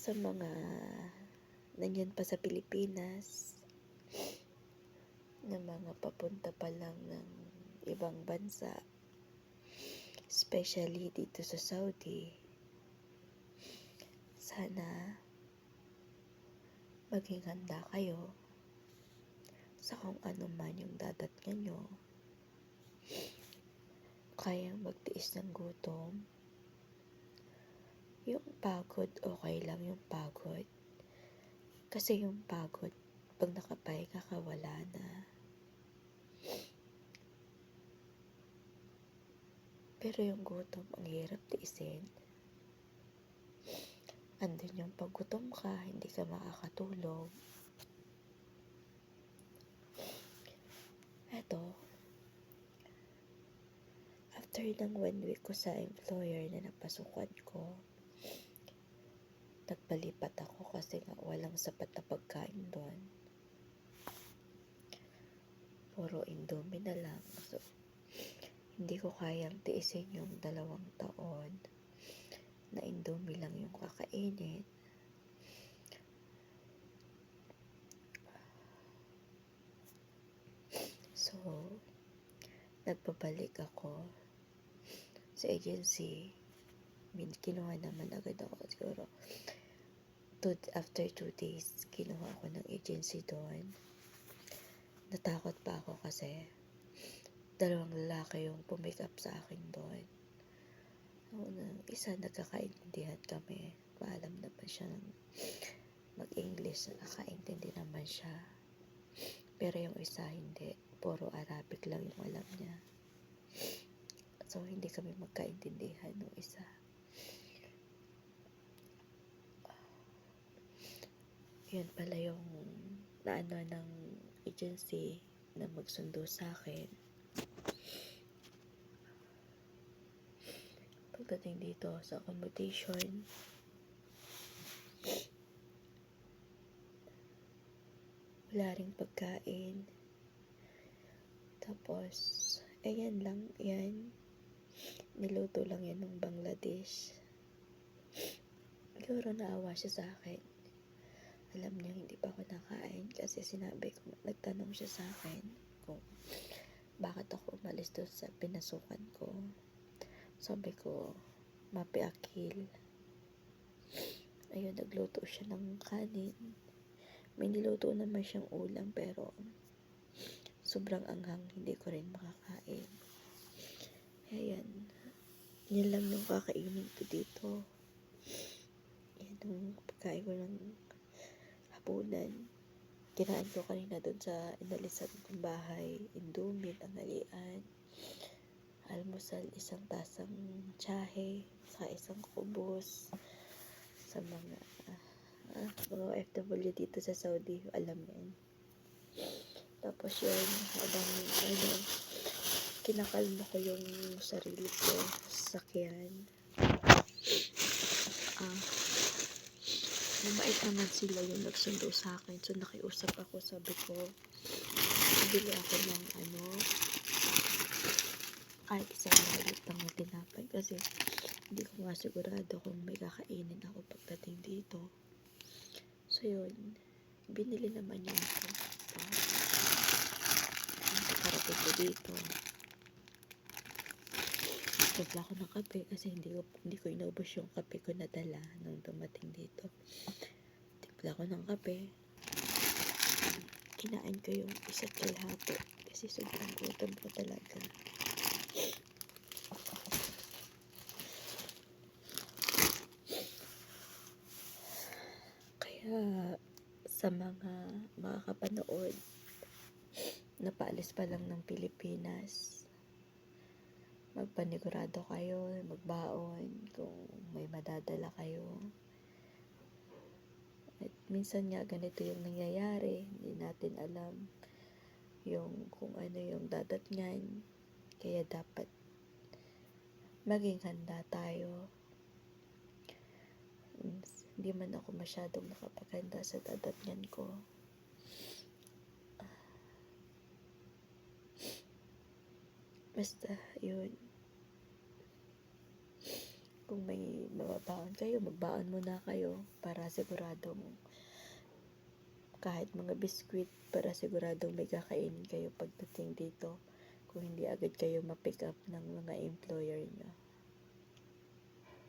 sa mga nandyan pa sa Pilipinas na mga papunta pa lang ng ibang bansa especially dito sa Saudi. Sana maging handa kayo sa kung ano man yung dadatnan nyo. Kayang magtiis ng gutom yung pagod okay lang yung pagod. Kasi yung pagod pag nakapahinga ka wala na. Pero yung gutom ang hirap tiisin. Andun yung pag gutom ka hindi ka makakatulog. Eto. After ng one week ko sa employer na napasukan ko nagpalipat ako kasi nga walang sapat na pagkain doon. Puro indomie na lang. So, hindi ko kayang tiisin yung dalawang taon na indomie lang yung kakainin. So, nagpabalik ako sa agency. Min, kinuha naman agad ako siguro two, after two days, kinuha ako ng agency doon. Natakot pa ako kasi dalawang lalaki yung pumick sa akin doon. Unang isa, nagkakaintindihan kami. Maalam naman siya ng mag-English, nakakaintindi naman siya. Pero yung isa, hindi. Puro Arabic lang yung alam niya. So, hindi kami magkaintindihan ng isa. Yun pala yung naano ng agency na magsundo sa akin. Pagdating dito sa accommodation, wala ring pagkain. Tapos, ayan lang, yan. Niluto lang yan ng Bangladesh. Siguro naawa siya sa akin alam niya hindi pa ako nakain kasi sinabi ko, nagtanong siya sa akin kung bakit ako umalis doon sa pinasukan ko. Sabi ko, mapi akil. Ayun, nagluto siya ng kanin. May niluto naman siyang ulam pero sobrang anghang, hindi ko rin makakain. Ayan. Yan lang yung kakainin ko dito. Yan yung pagkain ko ng hapunan. Kinain ko kanina doon sa inalisan kong bahay. Indomie, tanghalian. Almusal, isang tasang tsahe. Sa isang kubos. Sa mga ah, mga OFW dito sa Saudi. Alam yan. Tapos yun, habang ano, kinakalma ko yung sarili ko sa sakyan. Ah, Mabait naman sila yung nagsundo sa akin. So, nakiusap ako. Sabi ko, bili ako ng ano, kahit isang malit lang na tinapay. Kasi, hindi ko nga sigurado kung may kakainin ako pagdating dito. So, yun. Binili naman niya ako. Ang pagkarating ko dito. Timpla ko ng kape kasi hindi ko, hindi ko inubos yung kape ko na dala nung dumating dito. Timpla ko ng kape. Kinain ko yung isa't kalahati kasi sobrang gutom ko talaga. Kaya sa mga makakapanood na paalis pa lang ng Pilipinas, magpanigurado kayo, magbaon kung may madadala kayo. At minsan nga ganito yung nangyayari, hindi natin alam yung kung ano yung dadatnyan. Kaya dapat maging handa tayo. Hindi man ako masyadong nakapaghanda sa dadatnyan ko. Basta, yun. kung may mababaon kayo, magbaon muna kayo para siguradong kahit mga biskwit para siguradong may kakainin kayo pagdating dito kung hindi agad kayo ma-pick up ng mga employer nyo.